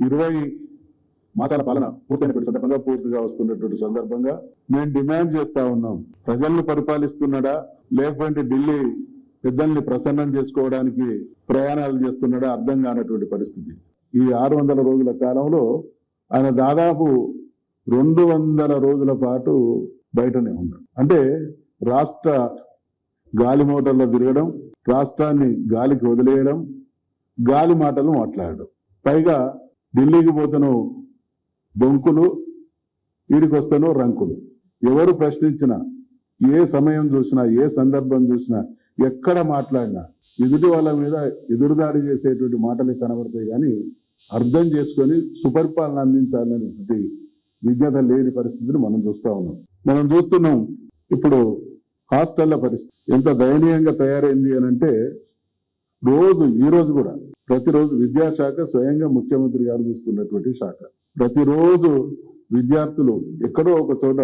ఇరవై మాసాల పాలన పూర్తయినటువంటి సందర్భంగా పూర్తిగా వస్తున్నటువంటి సందర్భంగా మేము డిమాండ్ చేస్తా ఉన్నాం. ప్రజలను పరిపాలిస్తున్నాడా? లేకపోతే ఢిల్లీ పెద్దల్ని ప్రసన్నం చేసుకోవడానికి ప్రయాణాలు చేస్తున్నాడా? అర్థం కానటువంటి పరిస్థితి. ఈ ఆరు వందల రోజుల కాలంలో ఆయన దాదాపు రెండు వందల రోజుల పాటు బయటనే ఉన్నాడు. అంటే రాష్ట్ర గాలి మోటార్లో తిరగడం రాష్ట్రాన్ని గాలికి వదిలేయడం గాలి మాటలు మాట్లాడడం. పైగా ఢిల్లీకి పోతేనో బొంకులు వీడికి వస్తాను రంకులు. ఎవరు ప్రశ్నించినా ఏ సమయం చూసినా ఏ సందర్భం చూసినా ఎక్కడ మాట్లాడినా ఎదుటి వాళ్ళ మీద ఎదురుదాడి చేసేటువంటి మాటలు కనబడతాయి కానీ అర్థం చేసుకొని సుపరిపాలన అందించాలనేటువంటి విజ్ఞత లేని పరిస్థితిని మనం చూస్తా ఉన్నాం. మనం చూస్తున్నాం ఇప్పుడు హాస్టళ్ళ పరిస్థితి. ఎంత దయనీయంగా తయారైంది అని అంటే రోజు ఈ రోజు కూడా ప్రతిరోజు విద్యాశాఖ స్వయంగా ముఖ్యమంత్రి గారు చూసుకున్నటువంటి శాఖ. ప్రతిరోజు విద్యార్థులు ఎక్కడో ఒక చోట